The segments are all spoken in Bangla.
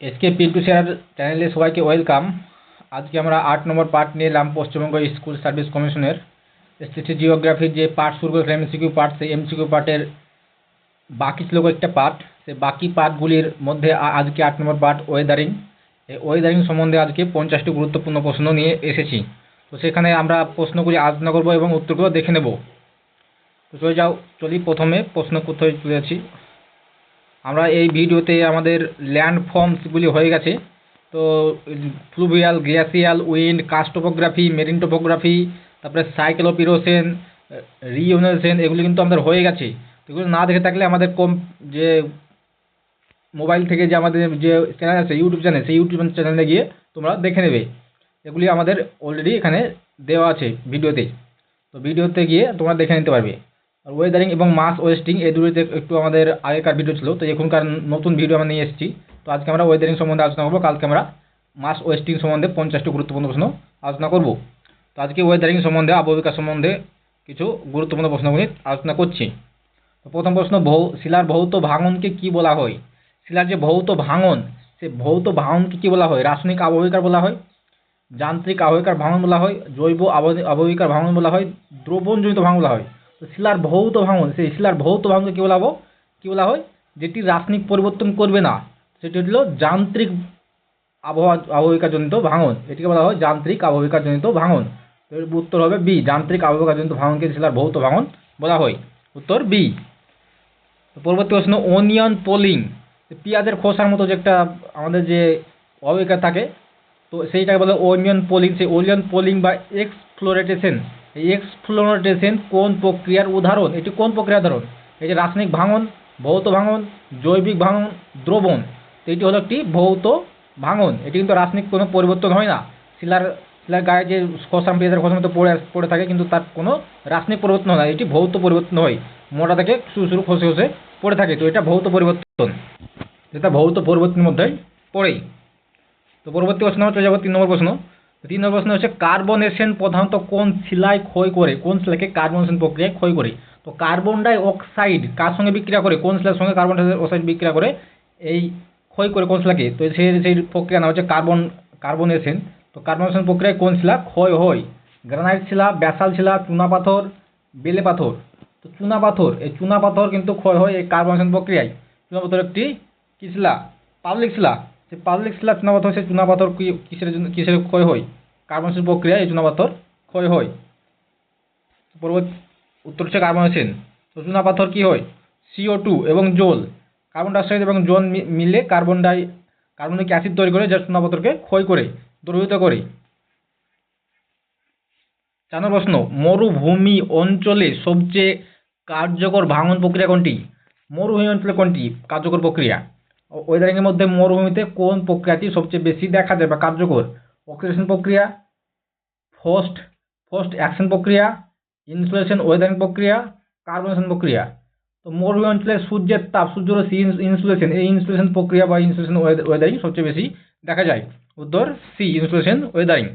এসকে পিন্টু স্যার চ্যানেলে সবাইকে ওয়েলকাম আজকে আমরা আট নম্বর পার্ট নিয়ে এলাম পশ্চিমবঙ্গ স্কুল সার্ভিস কমিশনের এসটিসি জিওগ্রাফির যে পার্ট শুরু করেছিল এমসিকিউ পার্ট সেই এমসিকিউ পার্টের বাকি ছিল একটা পার্ট সেই বাকি পার্টগুলির মধ্যে আজকে আট নম্বর পার্ট ওয়েদারিং এই ওয়েদারিং সম্বন্ধে আজকে পঞ্চাশটি গুরুত্বপূর্ণ প্রশ্ন নিয়ে এসেছি। তো সেখানে আমরা প্রশ্নগুলি আলোচনা করব এবং উত্তরগুলো দেখে নেব। তো চলে যাও, চলি প্রথমে প্রশ্ন কোথায় চলে যাচ্ছি আমরা এই ভিডিওতে আমাদের ল্যান্ড ফর্মসগুলি হয়ে গেছে। তো, fluvial, glacial, wind, karst topography, marine topography, তারপরে সাইকেল অফ ইরোশন এগুলি কিন্তু আমাদের হয়ে গেছে। এগুলো না দেখে থাকলে আমাদের কম যে মোবাইল থেকে যে আমাদের যে চ্যানেল আছে ইউটিউব চ্যানেল সেই ইউটিউব চ্যানেলে গিয়ে তোমরা দেখে নেবে। এগুলি আমাদের অলরেডি এখানে দেওয়া আছে ভিডিওতে। তো ভিডিওতে গিয়ে তোমরা দেখে নিতে পারবে। ওয়েদারিং এবং মাস ওয়েস্টিং এই দুটোতে একটু আমাদের আগেকার ভিডিও ছিল। তো এখনকার নতুন ভিডিও আমরা নিয়ে এসেছি। তো আজকে আমরা ওয়েদারিং সম্বন্ধে আলোচনা করব। কালকে আমরা মাস ওয়েস্টিং সম্বন্ধে পঞ্চাশটি গুরুত্বপূর্ণ প্রশ্ন আলোচনা করব। তো আজকে ওয়েদারিং সম্বন্ধে আবহাওয়া সম্বন্ধে কিছু গুরুত্বপূর্ণ প্রশ্নগুলি আলোচনা করছি। তো প্রথম প্রশ্ন, ভৌ শিলার ভৌত ভাঙনকে কি বলা হয়? শিলার যে ভৌত ভাঙন, সে ভৌত ভাঙনকে কি বলা হয়? রাসায়নিক আবহবিকার বলা হয়, যান্ত্রিক আবহবিকার ভাঙন বলা হয়, জৈব আবহ- আবহবিকার ভাঙন বলা হয়, দ্রবণজনিত ভাঙন বলা হয়। শিলার ভৌত ভাঙন, সেই শিলার ভৌত ভাঙনকে কী বলা কী বলা হয়? যেটি রাসায়নিক পরিবর্তন করবে না। সেটি হলো যান্ত্রিক আবহাওয়া আবহবিকাজনিত ভাঙন। এটিকে বলা হয় যান্ত্রিক আবহবিকাজনিত ভাঙন। এর উত্তর হবে বি যান্ত্রিক আবহবিকাজনিত ভাঙনকে শিলার ভৌত ভাঙন বলা হয়। উত্তর বি পরবর্তী প্রশ্ন, অনিয়ন পোলিং। পেঁয়াজের খোসার মতো যে একটা আমাদের যে অবয়িকা থাকে, তো সেইটাকে বলে ওনিয়ন পোলিং। সেই ওনিয়ন পোলিং বা এক্সফ্লোরেটেশন এই এক্সফ্লোরেটেশন কোন প্রক্রিয়ার উদাহরণ? এটি কোন প্রক্রিয়ার উদাহরণ? এই যে রাসায়নিক ভাঙন, ভৌত ভাঙন, জৈবিক ভাঙন, দ্রবণ, তো এটি হলো একটি ভৌত ভাঙন। এটি কিন্তু রাসায়নিক কোনো পরিবর্তন হয় না। শিলার শিলার গায়ে যে খোসাম পেঁয়াজের খোসার তো পড়ে পড়ে থাকে, কিন্তু তার কোনো রাসায়নিক পরিবর্তন হয় না। এটি ভৌত পরিবর্তন হয়। মোটা থেকে শুরু শুরু, খসে খসে পড়ে থাকে। তো এটা ভৌত পরিবর্তন। যেটা ভৌত পরিবর্তনের মধ্যেই পড়েই। তো পরবর্তী প্রশ্ন চলে যাব তিন নম্বর প্রশ্ন। তিন নম্বর প্রশ্ন হচ্ছে কার্বনেশন প্রধানত কোন শিলায় ক্ষয় করে? কোন শিলাকে কার্বনেশন প্রক্রিয়ায় ক্ষয় করে? তো কার্বন ডাই অক্সাইড কার সঙ্গে বিক্রিয়া করে? কোন শিলার সঙ্গে কার্বন ডাই অক্সাইড বিক্রিয়া করে? এই ক্ষয় করে কোন শিলাকে তো সেই সেই প্রক্রিয়া নাম হচ্ছে কার্বন কার্বনেশন তো কার্বনেশন প্রক্রিয়ায় কোন শিলা ক্ষয় হয়? গ্রানাইট শিলা ব্যাসাল শিলা চুনা পাথর, বেলে পাথর। তো চুনা পাথর, এই চুনা পাথর কিন্তু ক্ষয় হয় এই কার্বনেশন প্রক্রিয়ায়। চুনা পাথর একটি কি শিলা পাবলিক শিলা সেই পাবলিক শিলা চুনা পাথর সেই চুনা পাথর কি কিসের জন্য কিসের ক্ষয় হয়? কার্বনেশন প্রক্রিয়ায় এই চুনা পাথর ক্ষয় হয়। পরবর্তী উত্তর হচ্ছে কার্বনেশন তো চুনা পাথর কি হয়? সিও টু এবং জল। কার্বন ডাইঅক্সাইড এবং জল মিলে কার্বন ডাই কার্বনিক অ্যাসিড তৈরি করে যা চুনা পাথরকে ক্ষয় করে, দ্রবীভূত করে। চার প্রশ্ন, মরুভূমি অঞ্চলে সবচেয়ে কার্যকর ভাঙন প্রক্রিয়া কোনটি? মরুভূমি অঞ্চলে কোনটি কার্যকর প্রক্রিয়া? ওয়েদারিংয়ের মধ্যে মরুভূমিতে কোন প্রক্রিয়াটি সবচেয়ে বেশি দেখা যায় বা কার্যকর? অক্সিডেশন প্রক্রিয়া ফোস্ট ফোস্ট অ্যাকশন প্রক্রিয়া ইনসুলেশন ওয়েদারিং প্রক্রিয়া কার্বনেশন প্রক্রিয়া। তো মরুভূমি অঞ্চলে সূর্যের তাপ সূর্যরশ্মি ইনসুলেশন এই ইনসুলেশন প্রক্রিয়া বা ইনসুলেশন ওয়েদারিং সবচেয়ে বেশি দেখা যায়। উত্তর সি ইনসুলেশন ওয়েদারিং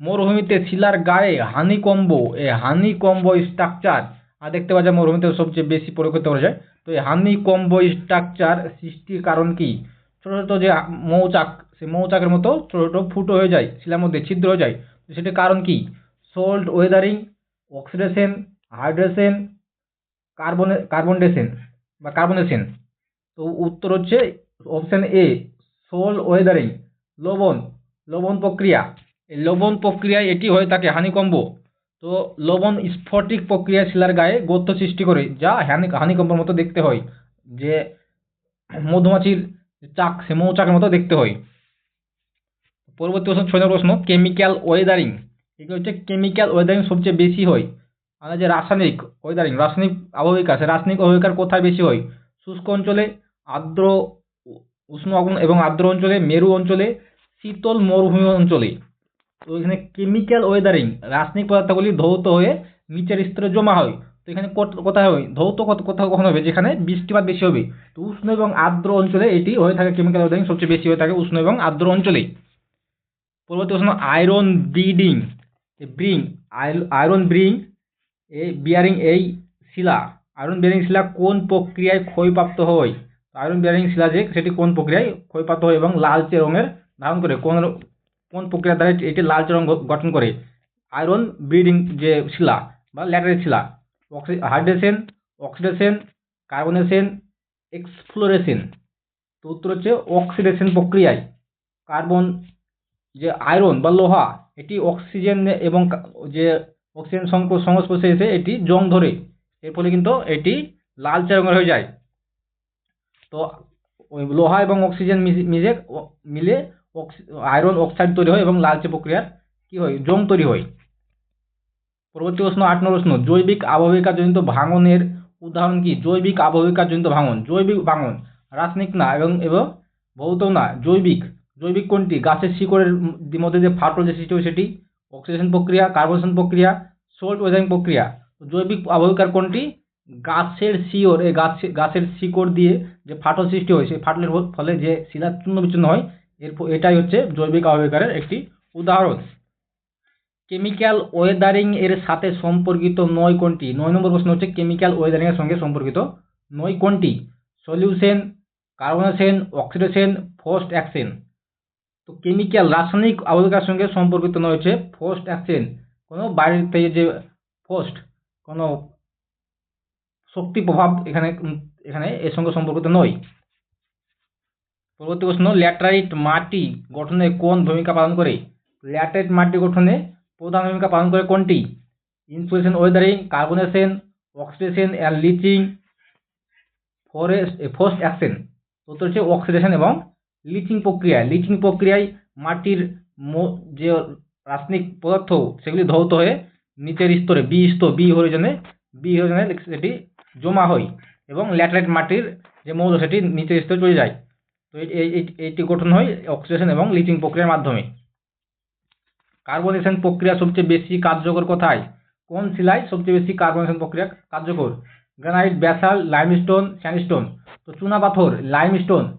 মরুভূমিতে শিলার গায়ে হানিকম্ব, এই হানিকম্ব স্ট্রাকচার আর দেখতে পাওয়া যায় মরুভূমিতে সবচেয়ে বেশি প্রয়োগ করতে যায় তো এই হানিকম্ব স্ট্রাকচার সৃষ্টির কারণ কি? ছোটো ছোটো যে মৌচাক, সেই মৌচাকের মতো ছোটো ছোটো ফুটো হয়ে যায়, শিলার মধ্যে ছিদ্র হয়ে যায়। তো সেটির কারণ কি? Salt weathering oxidation hydration carbon carbonation বা কার্বনেশন তো উত্তর হচ্ছে অপশান এ সোল ওয়েদারিং লবণ লবণ প্রক্রিয়া। এই লবণ প্রক্রিয়ায় এটি হয়ে থাকে হানিকম্ব তো লবণ স্ফটিক প্রক্রিয়া শিলার গায়ে গর্ত সৃষ্টি করে, যা হানি হানিকম্বর মতো দেখতে হয়, যে মধুমাছির চাক সে মৌচাকের মতো দেখতে হয়। পরবর্তী প্রশ্ন, ছয় প্রশ্ন কেমিক্যাল ওয়েদারিং এগুলো হচ্ছে কেমিক্যাল ওয়েদারিং সবচেয়ে বেশি হয়। আমাদের যে রাসায়নিক ওয়েদারিং রাসায়নিক আবহবিকা সে রাসায়নিক আবহবিকার কোথায় বেশি হয়? শুষ্ক অঞ্চলে, আর্দ্র উষ্ণ এবং আর্দ্র অঞ্চলে, মেরু অঞ্চলে, শীতল মরুভূমি অঞ্চলে। তো এখানে কেমিক্যাল ওয়েদারিং রাসায়নিক পদার্থগুলি ধৌত হয়ে নিচের স্তরে জমা হয়। তো এখানে কোথায় হয় ধৌত কোথাও কখন হবে? যেখানে বৃষ্টিপাত বেশি হবে। তো উষ্ণ এবং আর্দ্র অঞ্চলে এটি হয়ে থাকে কেমিক্যাল ওয়েদারিং সবচেয়ে বেশি হয়ে থাকে উষ্ণ এবং আর্দ্র অঞ্চলে। পরবর্তী প্রশ্ন iron bearing bearing iron bearing এই বিয়ারিং এই শিলা। আয়রন বিয়ারিং শিলা কোন প্রক্রিয়ায় ক্ষয়প্রাপ্ত হয়? আয়রন বিয়ারিং শিলা যে, সেটি কোন প্রক্রিয়ায় ক্ষয়প্রাপ্ত হয় এবং লালচে রঙের ধারণ করে? কোন কোন প্রক্রিয়ার দ্বারা এটি- লালচে রঙ গঠন করে? আয়রন, ব্রিডিং যে শিলা বা ল্যাটারের শিলা, oxy hydration oxidation, carbonation, exfoliation. তো উত্তর হচ্ছে অক্সিডেশন প্রক্রিয়ায়। কার্বন যে আয়রন বা লোহা, এটি অক্সিজেন এবং যে অক্সিজেন সংস্পর্শে এসে এটি জং ধরে। এর ফলে কিন্তু এটি লালচে রঙের হয়ে যায়। তো লোহা এবং অক্সিজেন মিশে মিলে আয়রন অক্সাইড তৈরি হয় এবং লালচে প্রক্রিয়ার কি হয় জং তৈরি হয়। পরবর্তী প্রশ্ন, আট নম্বর প্রশ্ন, জৈবিক আবহবিকাজনিত ভাঙনের উদাহরণ কি? জৈবিক আবহবিকাজনিত ভাঙন, জৈবিক ভাঙন, রাসায়নিক না এবং এবং ভৌত না, জৈবিক জৈবিক কোনটি? গাছের শিকড়ের মধ্যে যে ফাটল যে সৃষ্টি হয় সেটি অক্সিডেশন প্রক্রিয়া কার্বনেশন প্রক্রিয়া সোল্ট ওয়েদারিং প্রক্রিয়া। জৈবিক আবহবিকার কোনটি? গাছের শিকড়, এই গাছ, গাছের শিকড় দিয়ে যে ফাটল সৃষ্টি হয়, সেই ফাটলের ফলে যে শিলা চূর্ণ বিচূর্ণ হয় এর ফ- এটাই হচ্ছে জৈবিক আবহবিকারের একটি উদাহরণ। কেমিক্যাল ওয়েদারিং এর সাথে সম্পর্কিত নয় কোনটি? নয় নম্বর প্রশ্ন হচ্ছে কেমিক্যাল ওয়েদারিং এর সঙ্গে সম্পর্কিত নয় কোনটি? Solution carbonation oxidation frost action তো কেমিক্যাল রাসায়নিক আবহবিকার সঙ্গে সম্পর্কিত নয় হচ্ছে ফোস্ট অ্যাকশন কোনো বাইরের থেকে যে ফোস্ট কোনো শক্তি প্রভাব এখানে এখানে এর সঙ্গে সম্পর্কিত নয়। পরবর্তী প্রশ্ন, ল্যাটারাইট মাটি গঠনে কোন ভূমিকা পালন করে? ল্যাটারাইট মাটি গঠনে প্রধান ভূমিকা পালন করে কোনটি? Insulation weathering, carbonation, oxidation and leaching, forest frost action. উত্তর হচ্ছে অক্সিডেশন এবং লিচিং প্রক্রিয়া। লিচিং প্রক্রিয়ায় মাটির যে রাসায়নিক পদার্থ, সেগুলি ধৌত হয়ে নিচের স্তরে, বি স্তর, বি হরিজনে বি হরিজনে সেটি জমা হয় এবং ল্যাটারাইট মাটির যে মৌল, সেটি নিচের স্তরে চলে যায়। তো এই- এই, এই- এইটি গঠন হয় অক্সিডেশন এবং লিচিং প্রক্রিয়ার মাধ্যমে। কার্বনেশন প্রক্রিয়া সবচেয়ে বেশি কার্যকর কোথায়? কোন শিলায় সবচেয়ে বেশি কার্বনেশন প্রক্রিয়া কার্যকর? গ্রানাইট ব্যাসাল লাইমস্টোন স্যান্ডস্টোন তো চুনাপাথর লাইমস্টোন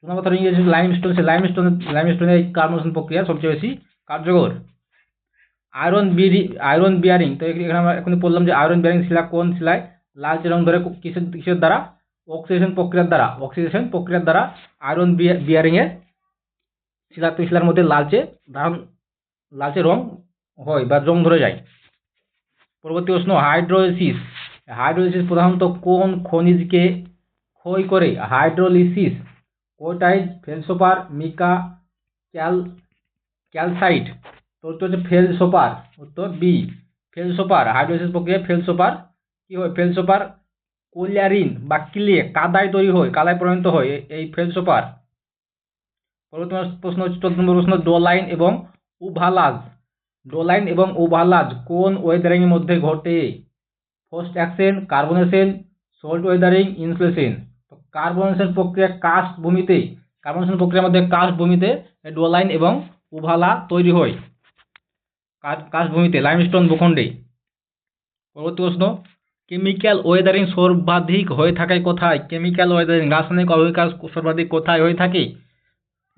চুনাপাথর ইংরেজি লাইমস্টোন সে লাইমস্টোন লাইমস্টোনের এই কার্বনেশন প্রক্রিয়া সবচেয়ে বেশি কার্যকর। আয়রন বিডি আয়রন বিয়ারিং তো এখানে আমরা এখন বললাম যে আয়রন বিয়ারিং শিলা কোন শিলায় লালচে রং ধরে কিসের কিসের দ্বারা অক্সিডেশন প্রক্রিয়ার দ্বারা অক্সিডেশন প্রক্রিয়ার দ্বারা আয়রন বিয়ারিং এর শিলা তো শিলার মধ্যে লালচে ধারণ, লালচে রং হয় বা রং ধরে যায়। পরবর্তী প্রশ্ন হাইড্রোলিসিস হাইড্রোলিসিস প্রধানত কোন খনিজকে ক্ষয় করে? হাইড্রোলিসিস কোটাইড ফেলসোপার, মিকা, ক্যাল, ক্যালসাইট। তো উত্তর হচ্ছে ফেলসোপার, উত্তর বি ফেলসোপার হাইড্রোলিসিস প্রক্রিয়ায় ফেলসোপার কি হয়? ফেলসোপার কোলিয়ারিন বা ক্লে কাদায় তৈরি হয়, কাদায় পরিণত হয় এই ফেলসোপার পরবর্তী প্রশ্ন হচ্ছে চোদ্দ নম্বর প্রশ্ন, ডোলাইন এবং উভালাজ। ডোলাইন এবং উভালাজ কোন ওয়েদারিং এর মধ্যে ঘটে? Frost action carbonation salt weathering insolation carbonation প্রক্রিয়া কাস্ট ভূমিতে কার্বনেশন প্রক্রিয়ার মধ্যে কাস্ট ভূমিতে ডোলাইন এবং উভালা তৈরি হয়। কাস্ট ভূমিতে লাইমস্টোন ভূখণ্ডে। পরবর্তী প্রশ্ন কেমিক্যাল ওয়েদারিং সর্বাধিক হয়ে থাকে কোথায়? কেমিক্যাল ওয়েদারিং, রাসায়নিক অবকাশ সর্বাধিক কোথায় হয়ে থাকে?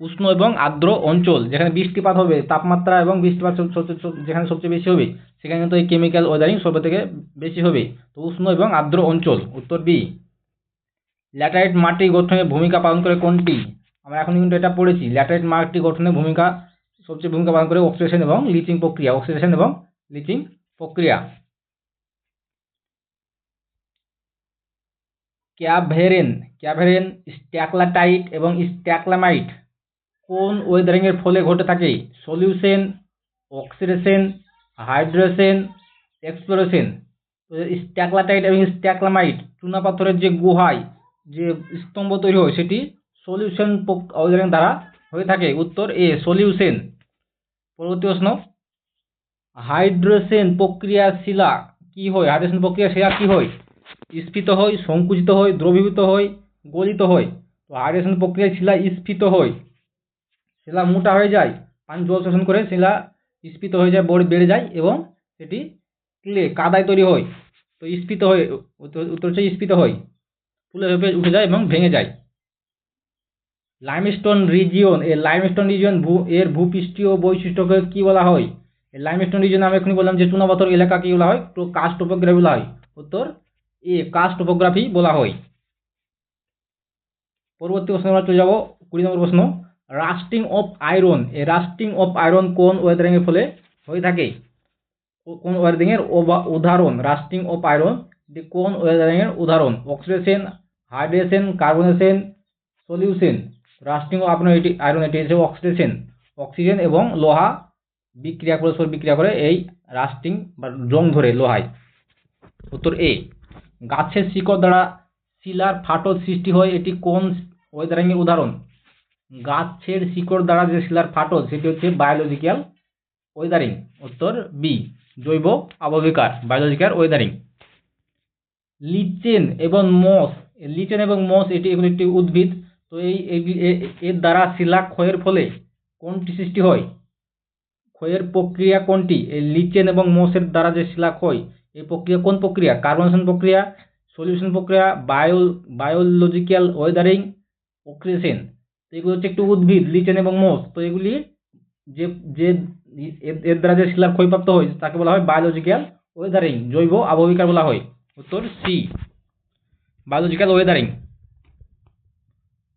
উষ্ণ এবং আর্দ্র অঞ্চল, যেখানে বৃষ্টিপাত হবে, তাপমাত্রা এবং বৃষ্টিপাত যেখানে সবচেয়ে বেশি হবে, সেখানে কিন্তু এই কেমিক্যাল ওয়েদারিং সর্ব থেকে বেশি হবে। তো উষ্ণ এবং আর্দ্র অঞ্চল, উত্তর বি। ল্যাটারাইট মাটি গঠনে ভূমিকা পালন করে কোনটি? আমরা এখন কিন্তু এটা পড়েছি। ল্যাটারাইট মাটি গঠনে ভূমিকা, সবচেয়ে ভূমিকা পালন করে অক্সিডেশন এবং লিচিং প্রক্রিয়া অক্সিডেশন এবং লিচিং প্রক্রিয়া। ক্যাভেরেন ক্যাভেরেন স্ট্যাকলাটাইট এবং স্ট্যাকলামাইট কোন ওয়েদারিং এর ফলে ঘটে থাকে? Solution, oxidation, hydration, exploration. Stalactite এবং স্ট্যাকলামাইট চুনাপাথরের যে গুহায় যে স্তম্ভ তৈরি হয়, সেটি সলিউশন ওয়েদারিং দ্বারা হয়ে থাকে। উত্তর এ, সলিউশন। পরবর্তী প্রশ্ন। হাইড্রেশন প্রক্রিয়া শিলা কি হয়? হাইড্রেশন প্রক্রিয়া শিলা কি হয়? স্ফীত হয় সংকুচিত হয় দ্রবীভূত হয় গলিত হয় তো হাইড্রেশন প্রক্রিয়ায় শিলা স্ফীত হয় শিলা মোটা হয়ে যায়, পানি জল শোষণ করে শিলা স্ফীত হয়ে যায়, বড় বেড়ে যায় এবং সেটি ক্লে, কাদায় তৈরি হয়। তো স্ফীত হয়ে, উত্তর হচ্ছে স্ফীত হয় ফুলে ভেপে উঠে যায় এবং ভেঙে যায়। লাইমস্টোন রিজিয়ন এ লাইমস্টোন রিজিয়ন ভূ এর ভূপৃষ্ঠীয় বৈশিষ্ট্যকে কি বলা হয়? লাইমস্টোন রিজিয়ন আমি এখনই বললাম যে চুনাপাথর এলাকা কি বলা হয়? তো কাস্ট টোপোগ্রাফি বলা হয়। উত্তর এ কাস্ট টোপোগ্রাফি বলা হয়। পরবর্তী প্রশ্নে আমরা চলে যাব, কুড়ি নম্বর প্রশ্ন। রাস্টিং অফ আয়রন এই রাস্টিং অফ আয়রন কোন ওয়েদারিংয়ের ফলে হয়ে থাকে? কোন ওয়েদারিংয়ের উদাহরণ? রাস্টিং অফ আয়রন কোন ওয়েদারিংয়ের উদাহরণ? Oxidation hydration carbonation solution rusting of iron এটি আয়রন এটি হচ্ছে অক্সিডেশন অক্সিজেন এবং লোহা বিক্রিয়া পরস্পর বিক্রিয়া করে এই রাস্টিং বা জং ধরে লোহায়। উত্তর এ গাছের শিকড় দ্বারা শিলার ফাটল সৃষ্টি হয়। এটি কোন ওয়েদারিংয়ের উদাহরণ? গাছের শিকড় দ্বারা যে শিলার ফাটল, সেটি হচ্ছে বায়োলজিক্যাল ওয়েদারিং উত্তর বি জৈব আবহবিকার বায়োলজিক্যাল ওয়েদারিং লিচেন এবং মস লিচেন এবং মস এটি এগুলো একটি উদ্ভিদ। তো এই- এর দ্বারা শিলা ক্ষয়ের ফলে কোনটি সৃষ্টি হয়? ক্ষয়ের প্রক্রিয়া কোনটি? এই লিচেন এবং মোষের দ্বারা যে শিলা ক্ষয় এই প্রক্রিয়া কোন প্রক্রিয়া? কার্বনেশন প্রক্রিয়া সলিউশন প্রক্রিয়া বায়ো বায়োলজিক্যাল ওয়েদারিং অক্সিডেশন তো এগুলো হচ্ছে একটু উদ্ভিদ, লিচেন এবং মোস তো এগুলি যে যে, এর- দ্বারা যে শিলার ক্ষয়প্রাপ্ত হয়, তাকে বলা হয় বায়োলজিক্যাল ওয়েদারিং জৈব আবহবিকার বলা হয়। উত্তর সি বায়োলজিক্যাল ওয়েদারিং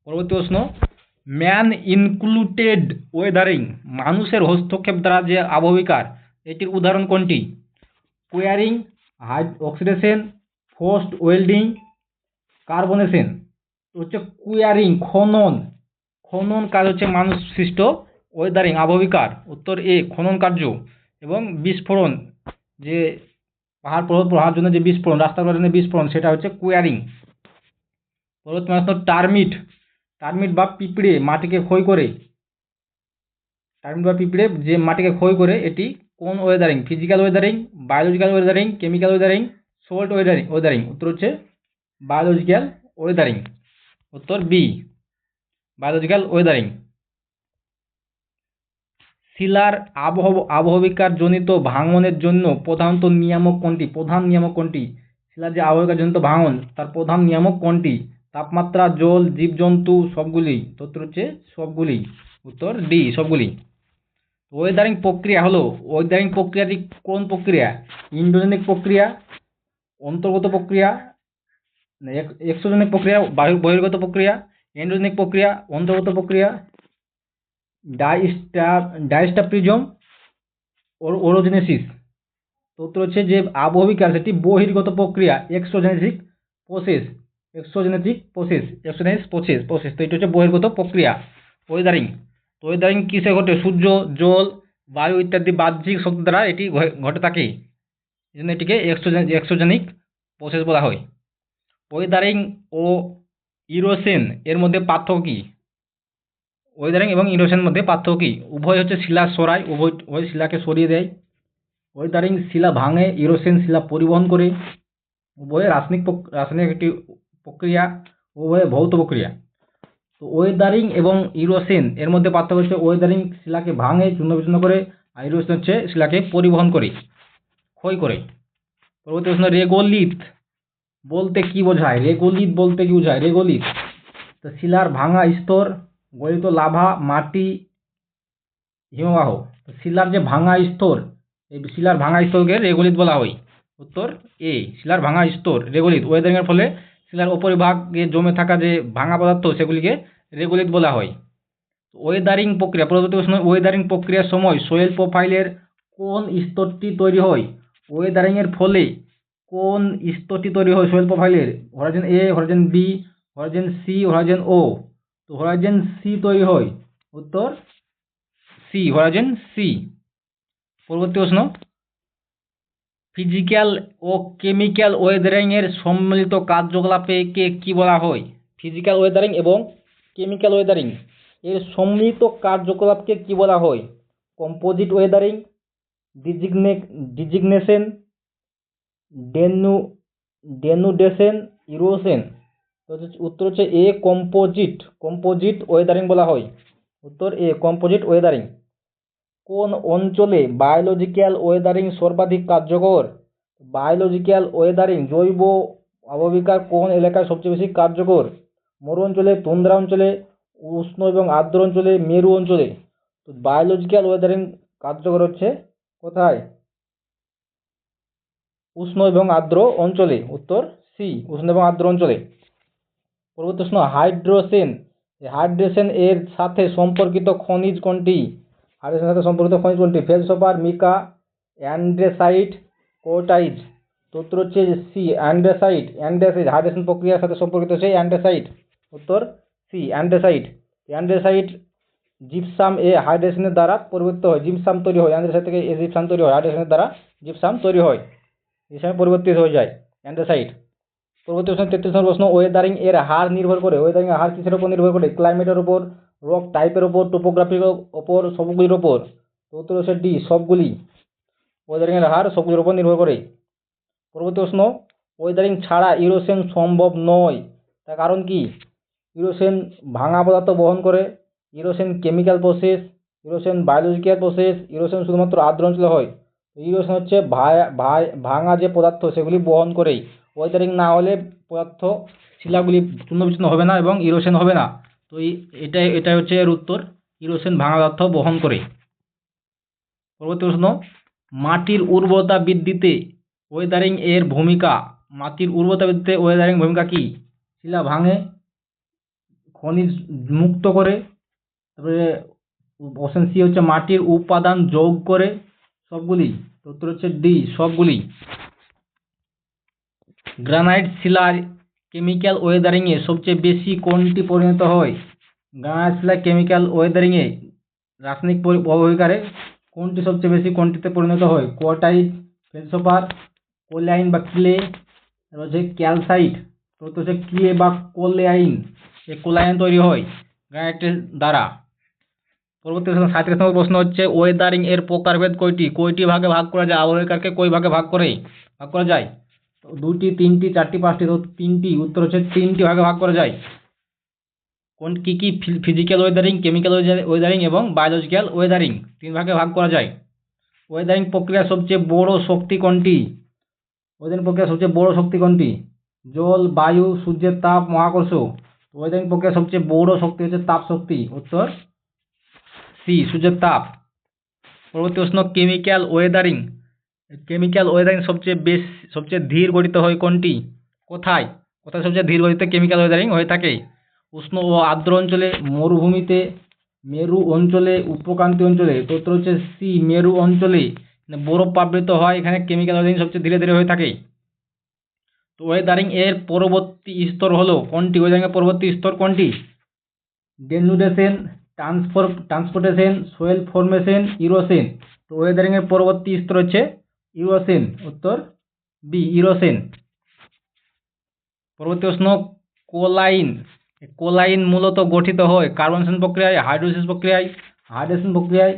পরবর্তী প্রশ্ন ম্যান ইনক্লুডেড ওয়েদারিং মানুষের হস্তক্ষেপ দ্বারা যে আবহবিকার এটির উদাহরণ কোনটি? কোয়ারিং হাইড অক্সিডেশন ফোস্ট ওয়েল্ডিং কার্বনেশন হচ্ছে কুয়ারিং খনন। খনন কাজ হচ্ছে মানুষ সৃষ্ট ওয়েদারিং আবহবিকার উত্তর এ, খনন কার্য এবং বিস্ফোরণ। যে পাহাড় পর্বত প্রহার জন্য যে বিস্ফোরণ রাস্তা করার জন্য বিস্ফোরণ, সেটা হচ্ছে কুয়ারিং পর্বত প্রশ্ন টার্মিট টার্মিট বা পিঁপড়ে মাটিকে ক্ষয় করে। টার্মিট বা পিঁপড়ে যে মাটিকে ক্ষয় করে, এটি কোন weathering physical weathering biological weathering chemical weathering salt weathering weathering উত্তর হচ্ছে বায়োলজিক্যাল ওয়েদারিং উত্তর বি বায়োলজিক্যাল ওয়েদারিং শিলার আবহ, আবহবিকার জনিত ভাঙনের জন্য প্রধানত নিয়ামক কোনটি? প্রধান নিয়ামক কোনটি? শিলার যে আবহবিকার জনিত ভাঙন, তার প্রধান নিয়ামক কোনটি? তাপমাত্রা, জল, জীবজন্তু, সবগুলি। তো উত্তর হচ্ছে সবগুলি। উত্তর ডি সবগুলি। ওয়েদারিং প্রক্রিয়া হলো ওয়েদারিং প্রক্রিয়াটি কোন প্রক্রিয়া? ইন্ডোজেনিক প্রক্রিয়া, অন্তর্গত প্রক্রিয়া এক্সোজেনিক প্রক্রিয়া বহির্গত প্রক্রিয়া এন্ডোজেনিক প্রক্রিয়া, অন্তর্গত প্রক্রিয়া ডাইস্টা ডাইস্টাপ্রিজম ওরোজেনেসিস তো উত্তর হচ্ছে যে আবহবিকার সেটি বহির্গত প্রক্রিয়া exogenetic process exogenetic process exogenous process process তো এটা হচ্ছে বহির্গত প্রক্রিয়া ওয়েদারিং তো কিসে ঘটে? সূর্য, জল, বায়ু ইত্যাদি বাহ্যিক শক্তি দ্বারা এটি ঘটে থাকে। এই জন্য এটিকে এক্সোজেন এক্সোজেনিক প্রসেস বলা হয়। ওয়েদারিং ও ইরোসেন এর মধ্যে পার্থক্য কী? ওয়েদারিং এবং ইরোশনের মধ্যে পার্থক্য কী? উভয় হচ্ছে শিলা সরায়, উভয় উভয় শিলাকে সরিয়ে দেয়। ওয়েদারিং শিলা ভাঙে, ইরোসেন শিলা পরিবহন করে। উভয়ে রাসায়নিক রাসায়নিক একটি প্রক্রিয়া, উভয়ে ভৌত প্রক্রিয়া। তো ওয়েদারিং এবং ইরোশন এর মধ্যে পার্থক্য হচ্ছে ওয়েদারিং শিলাকে ভাঙে, চূর্ণ বিচূর্ণ করে, আর ইরোশন হচ্ছে শিলাকে পরিবহন করে, ক্ষয় করে। পরবর্তী প্রশ্ন রেগোলিথ বলতে কি বোঝায়? রেগোলিথ বলতে কি বোঝায়? রেগোলিথ তো শিলার ভাঙা স্তর, গলিত লাভা, মাটি, হিমবাহ, তো শিলার যে ভাঙা স্তর, এই শিলার ভাঙা স্তরকে রেগোলিথ বলা হয়। উত্তর এ শিলার ভাঙা স্তর রেগোলিথ ওয়েদারিং এর ফলে শিলার উপরিভাগে জমে থাকা যে ভাঙা পদার্থ সেগুলিকে রেগোলিথ বলা হয়। ওয়েদারিং প্রক্রিয়া পরবর্তী প্রশ্ন ওয়েদারিং প্রক্রিয়ার সময় সোয়েল প্রোফাইলের কোন স্তরটি তৈরি হয়? ওয়েদারিং এর ফলে কোন স্তরটি তৈরি হয় সোয়েল প্রোফাইলের horizon A horizon B horizon C horizon O তো হরাইজন সি তৈরি হয়, উত্তর সি হরাইজন সি পরবর্তী প্রশ্ন। ফিজিক্যাল ও কেমিক্যাল ওয়েদারিং এর সম্মিলিত কার্যকলাপে কে বলা হয়? ফিজিক্যাল ওয়েদারিং এবং কেমিক্যাল ওয়েদারিং। এর সম্মিলিত কার্যকলাপকে কি বলা হয়? কম্পোজিট ওয়েদারিং ডিজিগনে ডিজিগনেশন, ডেনু ডেনুডেশন ইরোশন উত্তর হচ্ছে এ কম্পোজিট। কম্পোজিট ওয়েদারিং বলা হয়। উত্তর এ কম্পোজিট ওয়েদারিং। কোন অঞ্চলে বায়োলজিক্যাল ওয়েদারিং সর্বাধিক কার্যকর? বায়োলজিক্যাল ওয়েদারিং জৈব আবহবিকার কোন এলাকায় সবচেয়ে বেশি কার্যকর? মরু অঞ্চলে, তুন্দ্রা অঞ্চলে, উষ্ণ এবং আর্দ্র অঞ্চলে, মেরু অঞ্চলে। তো বায়োলজিক্যাল ওয়েদারিং কার্যকর হচ্ছে কোথায়? উষ্ণ এবং আর্দ্র অঞ্চলে, উত্তর সি উষ্ণ এবং আর্দ্র অঞ্চলে। পরবর্তী প্রশ্ন হাইড্রোজেন এই হাইড্রোজেন এর সাথে সম্পর্কিত খনিজ কোনটি? হাইড্রোজেনের সাথে সম্পর্কিত খনিজ কোনটি ফেলসোপার মিকা, অ্যান্ড্রেসাইট কোটাইট তো উত্তর হচ্ছে সি, অ্যান্ড্রেসাইট অ্যান্ড্রেসাইট, হাইড্রেশন প্রক্রিয়ার সাথে সম্পর্কিত সেই অ্যান্ড্রেসাইট। উত্তর, সি, অ্যান্ড্রেসাইট। অ্যান্ড্রেসাইট জিপসাম এ হাইড্রেশনের দ্বারা পরিবর্তিত হয়। জিপসাম তৈরি হয়। অ্যান্ড্রেসাইট থেকে এ জিপসাম তৈরি হয়। হাইড্রেশনের দ্বারা জিপসাম তৈরি হয়। জিপসামে পরিবর্তিত হয়ে যায় অ্যান্ড্রেসাইট। পরবর্তী প্রশ্ন তেত্রিশ নম্বর প্রশ্ন ওয়েদারিং এর হার নির্ভর করে। ওয়েদারিং এর হার কিসের উপর নির্ভর করে? ক্লাইমেটের উপর রক টাইপের ওপর টোপোগ্রাফির ওপর সবগুলির ওপর উত্তর ডি সবগুলি। ওয়েদারিংয়ের হার সবগুলির ওপর নির্ভর করে। পরবর্তী প্রশ্ন ওয়েদারিং ছাড়া ইরোশন সম্ভব নয়। তার কারণ কি? ইরোশন ভাঙা পদার্থ বহন করে erosion chemical process erosion biological process erosion শুধুমাত্র আর্দ্র অঞ্চলে হয়। ইরোশন হচ্ছে ভাঙা যে পদার্থ, সেগুলি বহন করেই। ওয়েদারিং না হলে পদার্থ শিলাগুলি চূর্ণ বিচ্ছিন্ন হবে না এবং ইরোশন হবে না। তো এই এটাই এটাই হচ্ছে এর উত্তর। ইরোশন ভাঙা পদার্থ বহন করে। পরবর্তী প্রশ্ন, মাটির উর্বরতা বৃদ্ধিতে ওয়েদারিং এর ভূমিকা, মাটির উর্বরতা বৃদ্ধিতে ওয়েদারিং ভূমিকা কি? শিলা ভাঙে, খনিজ মুক্ত করে, তারপরে অপশন সি হচ্ছে মাটির উপাদান যোগ করে, সবগুলি, উত্তর হচ্ছে ডি সবগুলি। গ্রানাইট শিলার কেমিক্যাল ওয়েদারিংয়ে সবচেয়ে বেশি কোনটি পরিণত হয়? শিলার কেমিক্যাল ওয়েদারিংয়ে রাসায়নিক পরি- কোনটি সবচেয়ে বেশি কোনটিতে পরিণত হয়? কোয়াটাইট ফেলসোপার কোলাইন বা ক্লে হচ্ছে ক্যালসাইট তো হচ্ছে ক্লে বা কোলাইন এই কোলাইন তৈরি হয় গ্রানাইটের দ্বারা। পরবর্তী সাঁত্রিশ নম্বর প্রশ্ন হচ্ছে ওয়েদারিং এর প্রকারভেদ কয়টি? কয়টি ভাগে ভাগ করা যায়? আবহাওয়াকারকে কয় ভাগে ভাগ করে? ভাগ করা যায়? দুটি তিনটি, চারটি, পাঁচটি, তো তিনটি, উত্তর হচ্ছে তিনটি ভাগে ভাগ করা যায়। কোন কি কি ফিজিক্যাল ওয়েদারিং কেমিক্যাল ওয়েদারিং এবং বায়োলজিক্যাল ওয়েদারিং তিন ভাগে ভাগ করা যায়। ওয়েদারিং প্রক্রিয়ার সবচেয়ে বড় শক্তি কোনটি? ওয়েদারিং প্রক্রিয়ার সবচেয়ে বড় শক্তি কোনটি? জল, বায়ু, সূর্যের তাপ, মহাকর্ষ। ওয়েদারিং প্রক্রিয়ার সবচেয়ে বড় শক্তি হচ্ছে তাপ শক্তি। উত্তর সি, সূর্যের তাপ। পরবর্তী প্রশ্ন কেমিক্যাল ওয়েদারিং কেমিক্যাল ওয়েদারিং সবচেয়ে বেশ, সবচেয়ে ধীর গঠিত হয় কোনটি? কোথায়? কোথায় সবচেয়ে ধীর গঠিত কেমিক্যাল ওয়েদারিং হয়ে থাকে? উষ্ণ ও আর্দ্র অঞ্চলে, মরুভূমিতে, মেরু অঞ্চলে উপক্রান্তি অঞ্চলে। তো হচ্ছে সি মেরু অঞ্চলে। বরফ প্লাবিত হয়, এখানে কেমিক্যাল ওয়েদারিং সবচেয়ে ধীরে ধীরে হয়ে থাকে। তো ওয়েদারিং এর পরবর্তী স্তর হলো কোনটি? ওয়েদারিং এর পরবর্তী স্তর কোনটি? ডেনুডেশন ট্রান্সফর, ট্রান্সপোর্টেশন, সোয়েল ফরমেশন ইরোশন তো ওয়েদারিং এর পরবর্তী স্তর হচ্ছে ইরোশন উত্তর বি ইরোশন পরবর্তী প্রশ্ন, কোলাইন। কোলাইন মূলত গঠিত হয় কার্বনেশন প্রক্রিয়ায় হাইড্রোসিস প্রক্রিয়ায় হাইড্রেশন প্রক্রিয়ায়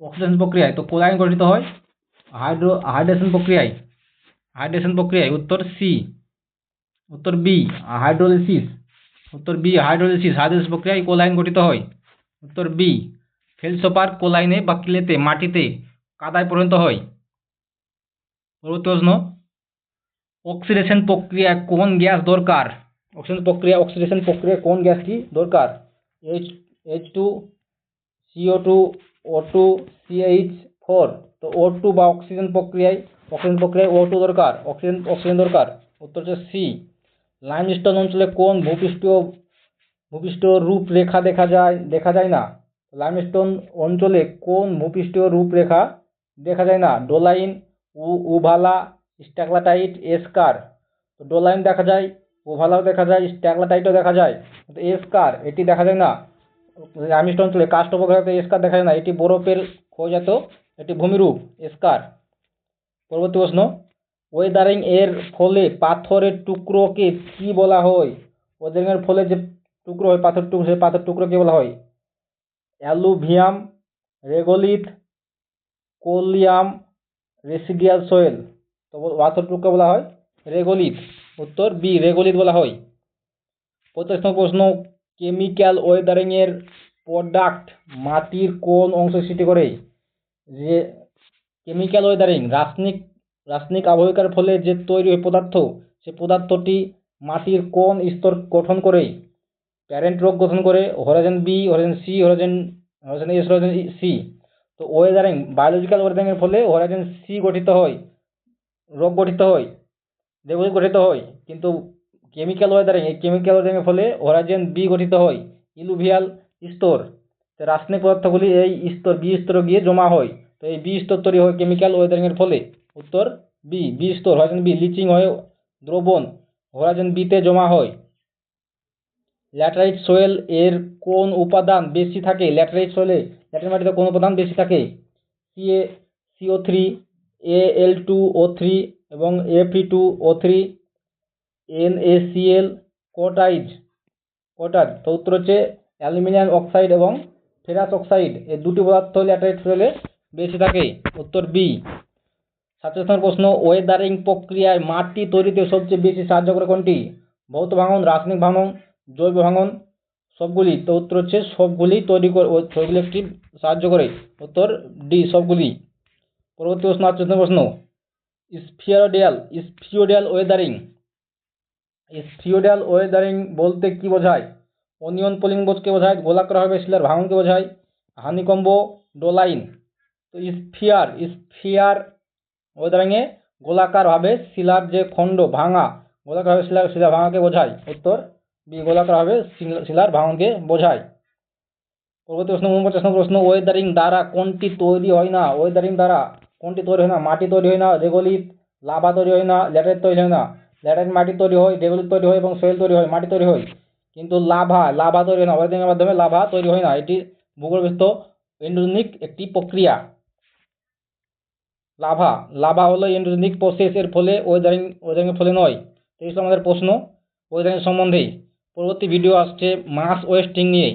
অক্সিডেশন প্রক্রিয়ায়। তো কোলাইন গঠিত হয় হাইড্রো হাইড্রেশন প্রক্রিয়ায়। হাইড্রেশন প্রক্রিয়ায়, উত্তর সি উত্তর বি হাইড্রোলিসিস। উত্তর বি হাইড্রোলিসিস। হাইড্রোলিসিস প্রক্রিয়ায় কোলাইন গঠিত হয়। উত্তর বি ফেলসোপার কোলাইনে বা ক্লেতে, মাটিতে কাদায় পরিণত হয়। পরবর্তী প্রশ্ন অক্সিডেশন প্রক্রিয়া কোন গ্যাস দরকার? অক্সিডেশন প্রক্রিয়া অক্সিডেশন প্রক্রিয়া কোন গ্যাসটি দরকার? H H two CO two O two CH four তো ও টু বা অক্সিজেন প্রক্রিয়ায় অক্সিজেন প্রক্রিয়ায় ও টু দরকার অক্সিজেন অক্সিজেন দরকার। উত্তর হচ্ছে সি লাইমস্টোন অঞ্চলে কোন ভূপৃষ্ঠীয় ভূপৃষ্ঠীয় রূপরেখা দেখা যায় দেখা যায় না? লাইমস্টোন অঞ্চলে কোন ভূপৃষ্ঠীয় রূপরেখা দেখা যায় না? ডোলাইন উ, উভালা, স্ট্যাগলাটাইট, এসকার। তো ডোলাইন দেখা যায় ওভালাও দেখা যায়, স্ট্যাগলাটাইটও দেখা যায়। এসকার, এটি দেখা যায় না। লাইমস্টোন অঞ্চলে কাস্ট উপগ্রহতে এসকার দেখা যায় না। এটি বরফের ক্ষয়জাত, এটি ভূমিরূপ, এসকার। পরবর্তী প্রশ্ন, ওয়েদারিং এর ফলে পাথরের টুকরোকে কি বলা হয়? ওয়েদারিং এর ফলে যে টুকরো হয়, পাথর টুকরো, সেই পাথর টুকরোকে বলা হয়। অ্যালুভিয়াম, রেগোলিথ, কোলিয়াম রেসিডিয়াল সোয়েল তো পাথর বলা হয়? রেগোলিথ উত্তর বি রেগোলিথ বলা হয়। প্রত্যেক প্রশ্ন, কেমিক্যাল ওয়েদারিংয়ের প্রোডাক্ট মাটির কোন অংশ সৃষ্টি করে? যে কেমিক্যাল ওয়েদারিং, রাসায়নিক রাসায়নিক আবহিকার ফলে যে তৈরি হয় পদার্থ, সে পদার্থটি মাটির কোন স্তর গঠন করে? প্যারেন্ট রোগ গঠন করে horizon B horizon C horizon horizon S horizon C. তো ওয়েদারিং বায়োলজিক্যাল ওয়েদারিং এর ফলে হরাইজন সি গঠিত হয় রোগ গঠিত হয় যেগুলি গঠিত হয়। কিন্তু কেমিক্যাল ওয়েদারিং এই কেমিক্যাল ওয়েদারিংয়ের ফলে হোরাইজেন বি গঠিত হয় ইলুভিয়াল স্তর। রাসায়নিক পদার্থগুলি এই স্তর বি স্তরে গিয়ে জমা হয়। তো এই বি স্তর তৈরি হয় কেমিক্যাল ওয়েদারিংয়ের ফলে। উত্তর বি বি স্তর হোরাইজেন বি লিচিং হয়ে, দ্রবণ হোরাইজেন বিতে জমা হয়। ল্যাটারাইট সোয়েল এর কোন উপাদান বেশি থাকে? ল্যাটারাইট সোয়েলে ল্যাটারাইট মাটিতে কোন উপাদান বেশি থাকে। CA CO three A L two O three এবং FE two O three NACL কোটাইড quartz তো উত্তর হচ্ছে অ্যালুমিনিয়াম অক্সাইড এবং ফেরাস অক্সাইড। এই দুটি পদার্থ ল্যাটারাইট সোয়েলে বেশি থাকে। উত্তর বি ছাত্রস্থানের প্রশ্ন ওয়েদারিং প্রক্রিয়ায় মাটি তৈরিতে সবচেয়ে বেশি সাহায্য করে কোনটি? ভৌত ভাঙন, রাসায়নিক ভাঙন, জৈব ভাঙন সবগুলি, তো উত্তর হচ্ছে সবগুলি তৈরি সবগুলি একটি সাহায্য করে। উত্তর ডি, সবগুলি। পরবর্তী প্রশ্ন ছাত্রস্থানের প্রশ্ন। স্ফিওডিয়াল স্ফিওডিয়াল ওয়েদারিং। স্ফিওডিয়াল ওয়েদারিং বলতে কি বোঝায়? অনিয়ন পোলিং বোঝকে বোঝায় গোলাকারভাবে শিলার ভাঙনকে বোঝায়, হানিকম্ব, ডোলাইন। তো স্ফিয়ার স্ফিয়ার ওয়েদারিংয়ে গোলাকারভাবে শিলার যে খণ্ড ভাঙা গোলাকারভাবে শিলার শিলা ভাঙাকে বোঝায়। উত্তর গোলাকারভাবে শিলা- শিলার ভাঙনকে বোঝায়। পরবর্তী প্রশ্ন উনপঞ্চাশ নম্বর প্রশ্ন ওয়েদারিং দ্বারা কোনটি তৈরি হয় না? ওয়েদারিং দ্বারা কোনটি তৈরি হয় না? মাটি তৈরি হয় না রেগোলিত লাভা তৈরি হয় না ল্যাটারাইট তৈরি হয় না। ল্যাটারাইট মাটি তৈরি হয় রেগোলিত তৈরি হয় এবং সোয়েল তৈরি হয়, মাটি তৈরি হয়। কিন্তু লাভা লাভা তৈরি হয় না। ওয়েদারিংয়ের মাধ্যমে লাভা তৈরি হয় না। এটি ভূগর্ভস্থ এন্ডোজেনিক একটি প্রক্রিয়া। লাভা লাভা হলো এন্ডোজেনিক প্রসেস এর ফলে ওয়েদারিং ওয়েদারিংয়ের ফলে নয়। এই আমাদের প্রশ্ন ওয়েদারিং সম্বন্ধে। পরবর্তী ভিডিও আসছে মাস ওয়েস্টিং নিয়ে।